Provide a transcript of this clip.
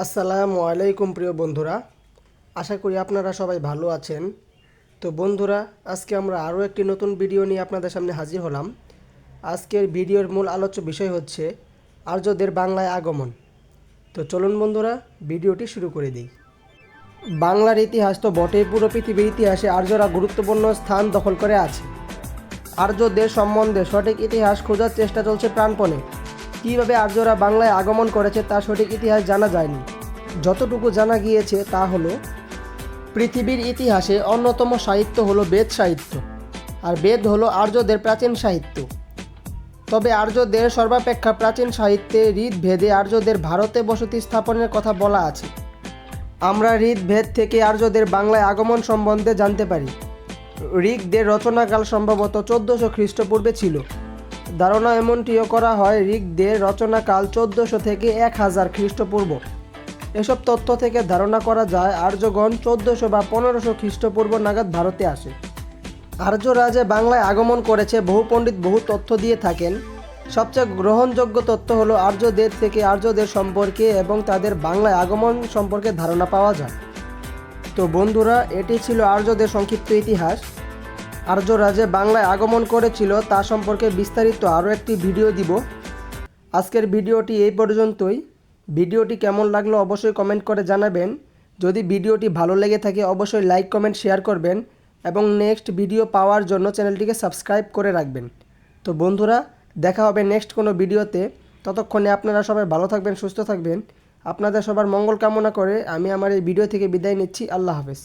আসসালামু আলাইকুম প্রিয় বন্ধুরা। আশা করি আপনারা সবাই ভালো আছেন। তো বন্ধুরা, আজকে আমরা আরও একটি নতুন ভিডিও নিয়ে আপনাদের সামনে হাজির হলাম। আজকের ভিডিওর মূল আলোচ্য বিষয় হচ্ছে আর্যদের বাংলায় আগমন। তো চলুন বন্ধুরা, ভিডিওটি শুরু করে দিই। বাংলার ইতিহাস তো বটেই, পুরো পৃথিবীর ইতিহাসে আর্যরা গুরুত্বপূর্ণ স্থান দখল করে আছে। আর্যদের সম্বন্ধে সঠিক ইতিহাস খোঁজার চেষ্টা চলছে প্রাণপণে। কীভাবে আর্যরা বাংলায় আগমন করেছে তার সঠিক ইতিহাস জানা যায়নি। যতটুকু জানা গিয়েছে তা হলো, পৃথিবীর ইতিহাসে অন্যতম সাহিত্য হলো বেদ সাহিত্য, আর বেদ হলো আর্যদের প্রাচীন সাহিত্য। তবে আর্যদের সর্বাপেক্ষা প্রাচীন সাহিত্যে ঋদভেদে আর্যদের ভারতে বসতি স্থাপনের কথা বলা আছে। আমরা ঋদভেদ থেকে আর্যদের বাংলায় আগমন সম্বন্ধে জানতে পারি। ঋগদের রচনাকাল সম্ভবত চোদ্দোশো খ্রিস্টপূর্বে ছিল। ধারণা এমনটিও করা হয় ঋগদের রচনাকাল চোদ্দোশো থেকে এক হাজার খ্রিস্টপূর্ব। এসব তথ্য থেকে ধারণা করা যায়, আর্যগণ চোদ্দশো বা পনেরোশো খ্রিস্টপূর্ব নাগাদ ভারতে আসে। আর্যরা যে বাংলায় আগমন করেছে, বহু পণ্ডিত বহু তথ্য দিয়ে থাকেন। সবচেয়ে গ্রহণযোগ্য তথ্য হলো আর্যদের থেকে আর্যদের সম্পর্কে এবং তাদের বাংলায় আগমন সম্পর্কে ধারণা পাওয়া যায়। তো বন্ধুরা, এটি ছিল আর্যদের সংক্ষিপ্ত ইতিহাস। আর্যরা যে বাংলায় আগমন করেছিল, তা সম্পর্কে বিস্তারিত আরও একটি ভিডিও দিব। আজকের ভিডিওটি এই পর্যন্তই। ভিডিওটি কেমন লাগল অবশ্যই কমেন্ট করে জানাবেন। যদি ভিডিওটি ভালো লেগে থাকে, অবশ্যই লাইক, কমেন্ট, শেয়ার করবেন এবং নেক্সট ভিডিও পাওয়ার জন্য চ্যানেলটিকে সাবস্ক্রাইব করে রাখবেন। তো বন্ধুরা, দেখা হবে নেক্সট কোনো ভিডিওতে। ততক্ষণে আপনারা সবাই ভালো থাকবেন, সুস্থ থাকবেন। আপনাদের সবার মঙ্গল কামনা করে আমি আমার এই ভিডিও থেকে বিদায় নিচ্ছি। আল্লাহ হাফেজ।